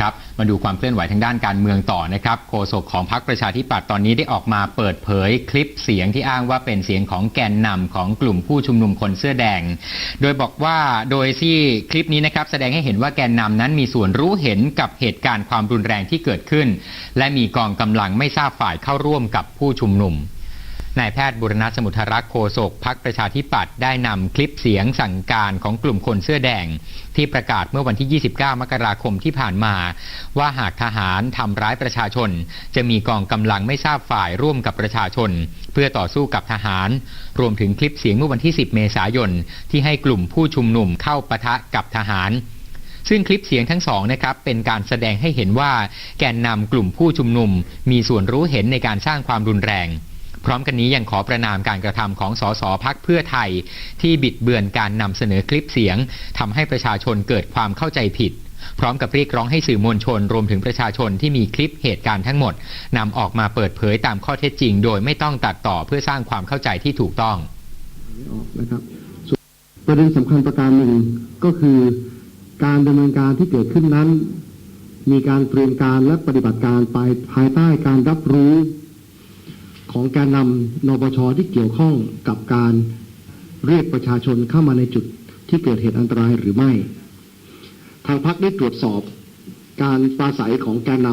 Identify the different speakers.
Speaker 1: ครับมาดูความเคลื่อนไหวทางด้านการเมืองต่อนะครับโฆษกของพรรคประชาธิปัตย์ตอนนี้ได้ออกมาเปิดเผยคลิปเสียงที่อ้างว่าเป็นเสียงของแกนนำของกลุ่มผู้ชุมนุมคนเสื้อแดง โดยบอกว่าโดยที่คลิปนี้นะครับแสดงให้เห็นว่าแกนนำนั้นมีส่วนรู้เห็นกับเหตุการณ์ความรุนแรงที่เกิดขึ้น และมีกองกำลังไม่ทราบฝ่ายเข้าร่วมกับผู้ชุมนุม นายแพทย์บุรณะสมุทรรักษ์โฆษกพักประชาธิปัตย์ได้นำคลิปเสียงสั่งการของกลุ่มคนเสื้อแดง ที่ประกาศเมื่อวันที่ 29 มกราคมที่ผ่านมา ว่าหากทหารทำร้ายประชาชน จะมีกองกำลังไม่ทราบฝ่ายร่วมกับประชาชน เพื่อต่อสู้กับทหาร รวมถึงคลิปเสียงเมื่อวันที่ 10 เมษายนที่ให้กลุ่มผู้ชุมนุมเข้าปะทะกับทหารซึ่งคลิปเสียงทั้งสองนะครับเป็นการแสดงให้เห็นว่าแกนนำกลุ่มผู้ชุมนุม มีส่วนรู้เห็นในการสร้างความรุนแรง พร้อมกันนี้ยังขอประนามการกระทำของสสพักเพื่อไทย ที่บิดเบือนการนำเสนอคลิปเสียงทำให้ประชาชนเกิดความเข้าใจผิดพร้อมกับเรียกร้องให้สื่อมวลชน รวมถึงประชาชนที่มีคลิปเหตุการณ์ทั้งหมดนำออกมาเปิดเผยตามข้อเท็จจริง โดยไม่ต้องตัดต่อเพื่อสร้างความเข้าใจที่ถูกต้อง
Speaker 2: นะครับประเด็นสำคัญประการหนึ่งก็คือ การดำเนินการที่เกิดขึ้นนั้น มีการเตรียมการและปฏิบัติการไปภายใต้การรับรู้ ของการนำนปชที่เกี่ยวข้องกับการเรียกประชาชนเข้ามาในจุดที่เกิดเหตุอันตรายหรือไม่ ทางพักได้ตรวจสอบการปราศัยของแกนน